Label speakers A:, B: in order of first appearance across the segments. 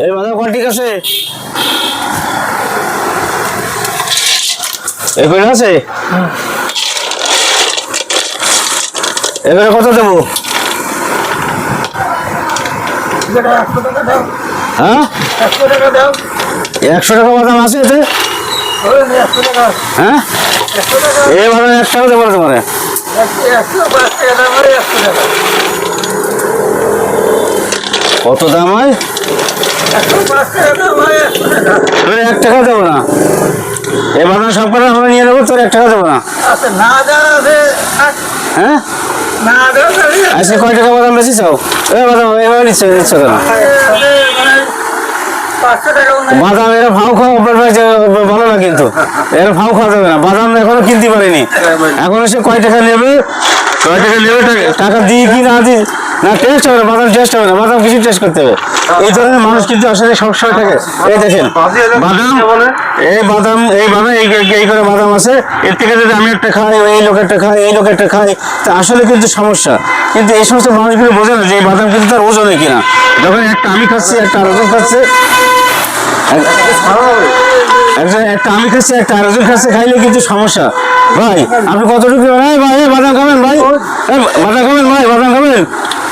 A: এই বাদাম কল ঠিক আছে? এগুলো আছে? এবারে কত দেবো? হ্যাঁ? একশো টাকা বাদাম আছে এতে? হ্যাঁ? এই বাদাম এক টাকা দেবো তোমার। কত দাম হয়? তোর এক টাকা দেবো না। বাদাম সব আমরা নিয়ে নেব তোর এক টাকা দেবো না। হ্যাঁ? আজকে কয় টাকা বাদাম বেশি চাও? এ বাদাম এভাবে নিচ্ছে নিচ্ছ কেন? বাদাম। এরা ভাও খাওয়া ভালো না কিন্তু। এরা ভাও খাওয়া যাবে না। বাদাম এখনও কিনতে পারিনি। এখন সে কয় টাকা নেবে? কয় টাকা নেবে টাকা- টাকা দিয়ে কি না দিয়ে না টেস্ট হবে না বাদাম টেস্ট হবে না বাদাম কিছু টেস্ট করতে হবে। এই ধরনের মানুষ কিন্তু আসলে সবসময় থাকে। এই দেখেন বাদাম এই বাদাম এই বাদাম এই এই- করে বাদাম আছে। এর থেকে যদি আমি একটা খাই এই লোকেরটা খাই এই লোকেরটা খাই তা আসলে কিন্তু সমস্যা। কিন্তু এই সমস্ত মানুষগুলো বোঝে না যে এই বাদাম কিন্তু তার ওজনে কিনা। যখন একটা আমি খাচ্ছি একটা আরেকজন খাচ্ছে। একজন একটা আমি খাচ্ছি একটা আরেকজন খাচ্ছে খাইলে কিন্তু সমস্যা। ভাই আপনি কতটুকু এই ভাই বাদাম খাবেন ভাই। বাদাম খাবেন ভাই বাদাম খাবেন।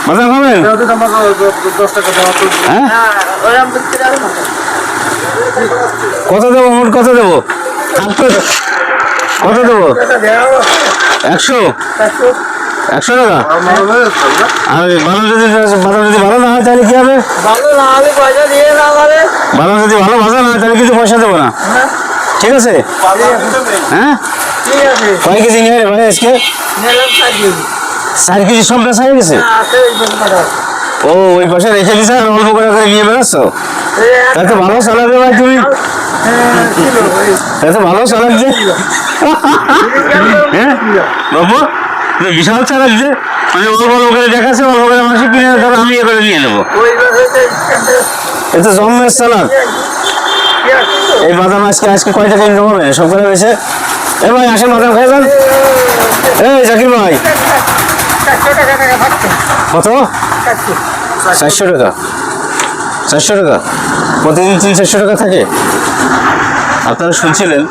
A: বাদাম খাবেন হ্যাঁ কত দেবো মোট কত দেবো? কত দেবো? একশো? একশো টাকা? আর বাদাম যদি বাদাম যদি ভালো না হয় তাহলে কি হবে?
B: ভালো
A: বাদাম যদি ভালো ভাজা না হয় তাহলে কিছু পয়সা দেবো না। ঠিক আছে? হ্যাঁ?
B: ঠিক আছে।
A: কয় কেজি নিয়ে ভাই আজকে? কেজি সব বেচা হয়ে গেছে ও ওই পাশে রেখে দিছে আর অল্প করে করে নিয়ে বেরোচ্ছ? তাই ভালো চালাবে ভাই তুমি। তাই ভালো চালাচ্ছে হ্যাঁ বাবু বিশাল চালাচ্ছে মানে অল্প অল্প করে দেখাচ্ছে অল্প করে মানুষ কিনে ধরো আমি এ করে নিয়ে নেব।
B: ওই
A: এ তো জন্মের চালাক এই বাদাম আজকে আজকে কয় টাকা ইনকাম হবে সব করে হয়েছে। এ ভাই আসেন বাদাম খাই যান। এই জাকির ভাই। কত চারশো। টাকা? চারশো টাকা? প্রতিদিন তিন চারশো টাকা থাকে? আপনারা শুনছিলেন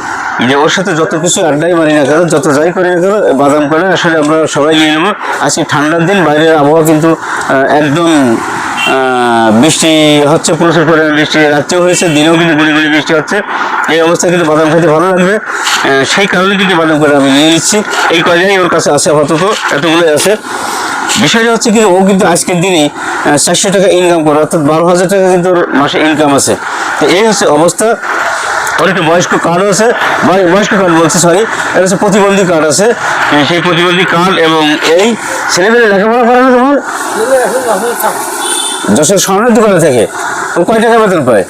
A: যে ওর সাথে যত কিছু আড্ডাই মারি না কেন যত যাই করি না কেন বাদাম করে আসলে আমরা সবাই নিয়ে নেব। আজকে ঠান্ডার দিন বাইরের আবহাওয়া কিন্তু একদম বৃষ্টি হচ্ছে প্রচুর পরিমাণে বৃষ্টি রাত্রেও হয়েছে দিনেও কিন্তু গুলি গুলি বৃষ্টি হচ্ছে। এই অবস্থায় কিন্তু বাদাম খেতে ভালো লাগবে। সেই কারণে কিন্তু বাদাম করে আমি নিয়ে নিচ্ছি। এই কয়টাই ওর কাছে আছে আপাতত, এতগুলোই আছে। বিষয়টা হচ্ছে কি, ও কিন্তু আজকের দিনে চারশো টাকা ইনকাম করে, অর্থাৎ বারো হাজার টাকা কিন্তু ওর মাসে ইনকাম আছে। তো এই হচ্ছে অবস্থা। ওর একটা বয়স্ক কার্ড আছে। বয়- বয়স্ক কার্ড বলছে সরি এটা হচ্ছে প্রতিবন্ধী কার্ড আছে। সেই প্রতিবন্ধী কার্ড এবং এই ছেলেমেয়ে লেখাপড়া করে তোমার? যশোর স্বর্ণের দোকানে থাকে। ও কয় টাকা বেতন পায়?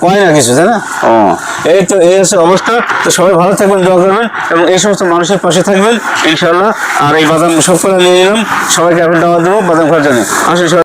A: কয় না কিছু না? ও, এই তো, এই অবস্থা। তো সবাই ভালো থাকবেন এবং এই সমস্ত মানুষের পাশে থাকবেন ইনশাল্লাহ আর এই বাদাম সব করে নিয়ে নিলাম। সবাইকে এখন দাওয়া দেবো, বাদাম খাওয়ার জন্য। সবাই।